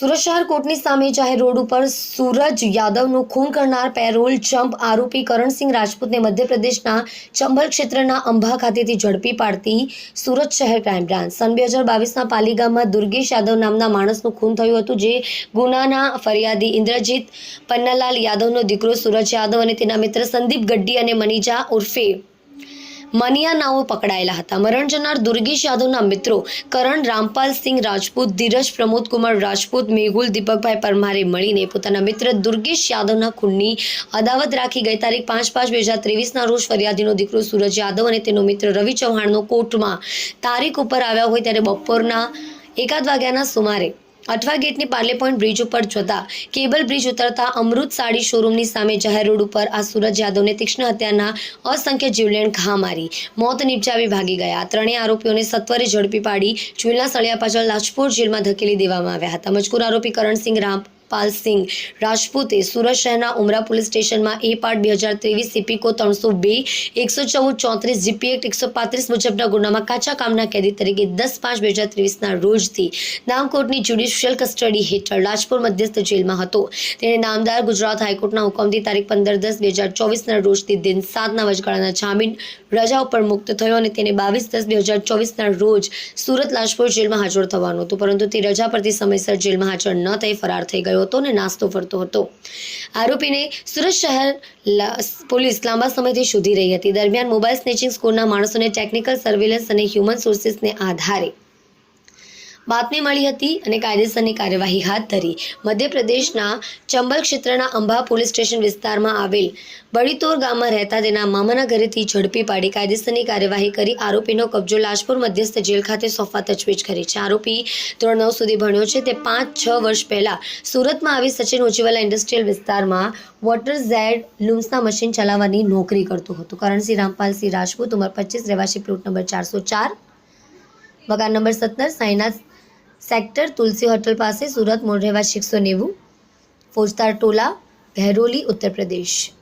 સુરત શહેર કોર્ટની સામે જાહેર રોડ ઉપર સૂરજ યાદવનું ખૂન કરનાર પેરોલ જમ્પ આરોપી કરણસિંહ રાજપૂતને મધ્યપ્રદેશના ચંબલ ક્ષેત્રના અંબા ખાતેથી ઝડપી પાડતી સુરત શહેર ક્રાઇમ બ્રાન્ચ. સન બે હજાર બાવીસના પાલીગામમાં દુર્ગેશ યાદવ નામના માણસનું ખૂન થયું હતું, જે ગુનાના ફરિયાદી ઇન્દ્રજીત પન્નાલાલ યાદવનો દીકરો સૂરજ યાદવ અને તેના મિત્ર સંદીપ ગડ્ડી અને મનીજા ઉર્ફે મનિયા નાઓ પકડાયેલા હતા. મરણ જનાર દુર્ગેશ યાદવના મિત્રો કરણ રામપાલ સિંહ રાજપૂત ધીરજ પ્રમોદ કુમાર રાજપૂત મેહુલ દીપકભાઈ પરમારે મળીને પોતાના મિત્ર દુર્ગેશ યાદવના ખૂનની અદાવત રાખી ગઈ તારીખ પાંચ પાંચ બે હજાર ત્રેવીસના રોજ ફરિયાદીનો દીકરો સૂરજ યાદવ અને તેનો મિત્ર રવિ ચૌહાણનો કોર્ટમાં તારીખ ઉપર આવ્યા હોય ત્યારે બપોરના એકાદ વાગ્યાના સુમારે અઠવા ગેટની પાર્લે પોઈન્ટ બ્રિજ ઉપર જતા કેબલ બ્રિજ ઉતરતા અમૃત સાડી શોરૂમની સામે જાહેર રોડ ઉપર આ સુરજ યાદવને તીક્ષ્ણ હત્યાના અસંખ્ય જીવલેણ ઘા મારી મોત નિપજાવી ભાગી ગયા. ત્રણેય આરોપીઓને સત્વરે ઝડપી પાડી ચૂલના સળિયા પાછળ લાજપોર જેલમાં ધકેલી દેવામાં આવ્યા હતા. મજકૂર આરોપી કરણસિંહ રામપાલ સિંહ. રાજપૂતે સુરત શહેરના ઉમરા પોલીસ સ્ટેશનમાં એ પાર્ટ બે હજાર ત્રેવીસ સીપીકો ત્રણસો બે, એકસો ચૌદ, ચોત્રીસ જીપી એક્ટ, એકસો પાંત્રીસ મુજબના ગુનામાં કાચા કામના કેદી તરીકે દસ પાંચ બે હજાર ત્રેવીસના રોજથી નામકોટની જ્યુડિશિયલ કસ્ટડી હેઠળ રાજપુર મધ્યસ્થ જેલમાં હતો. તેણે નામદાર ગુજરાત હાઈકોર્ટના હુકમથી તારીખ પંદર દસ બે હજાર ચોવીસના રોજથી દિન સાતના વચગાળાના જામીન રજા ઉપર મુક્ત થયો અને તેને બાવીસ દસ બે હજાર ચોવીસના રોજ સુરત, લાજપોર જેલમાં હાજર થવાનું હતું. પરંતુ તે રજા પરથી સમયસર જેલમાં હાજર ન થઈ, ફરાર થઈ ગયો હતો અને નાસ્તો ફરતો હતો. આરોપીને સુરત શહેર પોલીસ લાંબા સમયથી શોધી રહી હતી. દરમિયાન મોબાઈલ સ્નેચિંગ સ્કૂલના માણસોને ટેકનિકલ સર્વેલન્સ અને હ્યુમન સોર્સિસને આધારે બાતમી મળી હતી અને કાયદેસરની કાર્યવાહી હાથ ધરી. મધ્યપ્રદેશના ચંબલ ક્ષેત્રના અંબા પોલીસ સ્ટેશન વિસ્તારમાં આવેલ બળીતોર ગામમાં રહેતા તેના મામાના ઘરેથી ઝડપી પાડી કાયદેસરની કાર્યવાહી કરી આરોપીનો કબજો લાજપુર મધ્યસ્થ જેલ ખાતે સોંપવા તજવીજ કરી છે. આરોપી ધોરણ નવ સુધી ભણ્યો છે. તે પાંચ છ વર્ષ પહેલા સુરતમાં આવી સચિન ઉજીવાલા ઇન્ડસ્ટ્રીયલ વિસ્તારમાં વોટર ઝેડ લૂમ્સના મશીન ચલાવવાની નોકરી કરતો હતો. કરણસિંહ રામપાલસિંહ રાજપૂત, ઉંમર પચીસ, રહેવાસી પ્લોટ નંબર ચારસો ચાર, મકાન નંબર સત્તર, સાઈનાથ સેક્ટર તુલસી હોટલ પાસે સુરત મૂળ રહેવાસી એકસો નેવું. ફોજદાર ટોલા ઘેરોલી ઉત્તર પ્રદેશ.